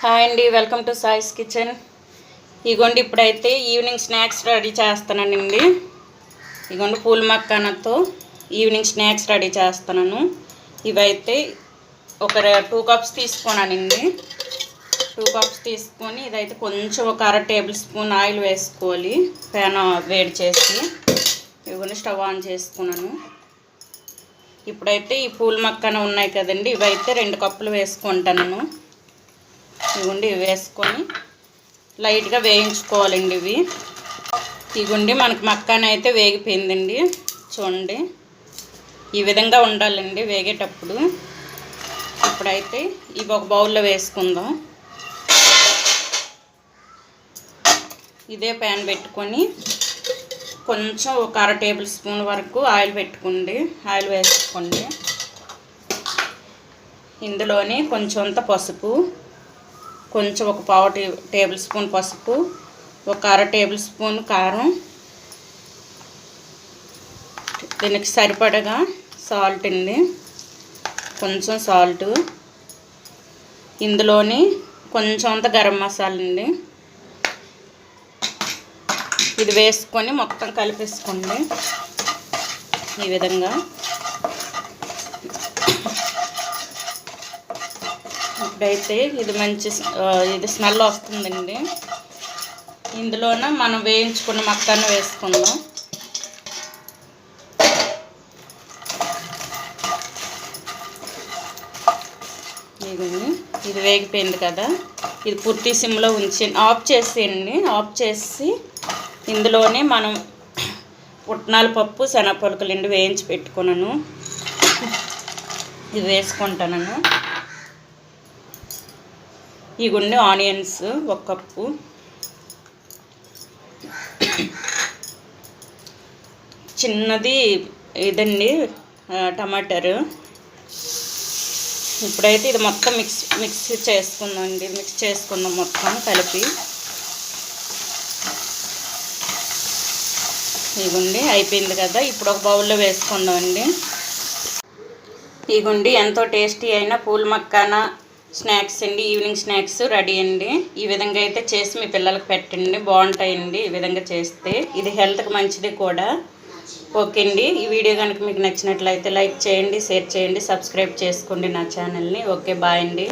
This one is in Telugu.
హాయ్ అండి వెల్కమ్ టు సాయిస్ కిచెన్. ఇగోండి ఇప్పుడైతే ఈవినింగ్ స్నాక్స్ రెడీ చేస్తానండి. ఇగోండి పూల మక్కానతో ఈవినింగ్ స్నాక్స్ రెడీ చేస్తున్నాను ఇవైతే ఒక టూ కప్స్ తీసుకున్నానండి టూ కప్స్ తీసుకొని ఇదైతే కొంచెం ఒక అర టేబుల్ స్పూన్ ఆయిల్ వేసుకోవాలి. ప్యాన్ వేడి చేసి. ఇవన్నీ స్టవ్ ఆన్ చేసుకున్నాను. ఇప్పుడైతే ఈ పూల మక్కన ఉన్నాయి కదండి ఇవైతే రెండు కప్పులు వేసుకుంటాను ఇవ్వండి ఇవి వేసుకొని లైట్గా వేయించుకోవాలండి ఇవి. ఇగుండి మనకు మక్కాన అయితే వేగిపోయిందండి. చూడండి. ఈ విధంగా ఉండాలండి వేగేటప్పుడు. ఇప్పుడైతే ఇవి ఒక బౌల్లో వేసుకుందాం. ఇదే ప్యాన్ పెట్టుకొని కొంచెం ఒక అర టేబుల్ స్పూన్ వరకు ఆయిల్ పెట్టుకోండి. ఆయిల్ వేసుకోండి. ఇందులోని కొంచెంత పసుపు కొంచెం ఒక పావు టీ టేబుల్ స్పూన్ పసుపు ఒక అర టేబుల్ స్పూన్ కారం. దీనికి సరిపడగా సాల్ట్ అండి. కొంచెం సాల్ట్. ఇందులోని కొంచెం అంత గరం మసాలా అండి. ఇది వేసుకొని మొత్తం కలిపేసుకోండి. ఈ విధంగా. ఇప్పుడైతే ఇది మంచి ఇది స్మెల్ వస్తుందండి. ఇందులోన మనం వేయించుకున్న మొత్తాన్ని వేసుకుందాం. ఇది వేగిపోయింది కదా. ఇది పూర్తి సిమ్లో ఉంచి ఆఫ్ చేసేయండి ఆఫ్ చేసి ఇందులోనే మనం పుట్నాల పప్పు శనగపలుకులండి వేయించి పెట్టుకున్నాను. ఇది వేసుకుంటాను ఈ గుండె ఆనియన్స్ ఒక కప్పు. చిన్నది ఇదండి ఆ, టమాటారు. ఇప్పుడైతే ఇది మొత్తం మిక్స్ మిక్స్ చేసుకుందామండి మిక్స్ చేసుకుందాం మొత్తం కలిపి. ఇగుండి అయిపోయింది కదా ఇప్పుడు ఒక బౌల్లో వేసుకుందామండి. ఇగుండి ఎంతో టేస్టీ అయిన పూల మక్కాన స్నాక్స్ అండి ఈవినింగ్ స్నాక్స్ రెడీ అండి. ఈ విధంగా అయితే చేసి మీ పిల్లలకు పెట్టండి. బాగుంటాయండి ఈ విధంగా చేస్తే. ఇది హెల్త్కి మంచిది కూడా. ఓకే అండి. ఈ వీడియో కనుక మీకు నచ్చినట్లయితే లైక్ చేయండి షేర్ చేయండి సబ్స్క్రైబ్ చేసుకోండి నా ఛానల్ని. ఓకే బాయ్ అండి.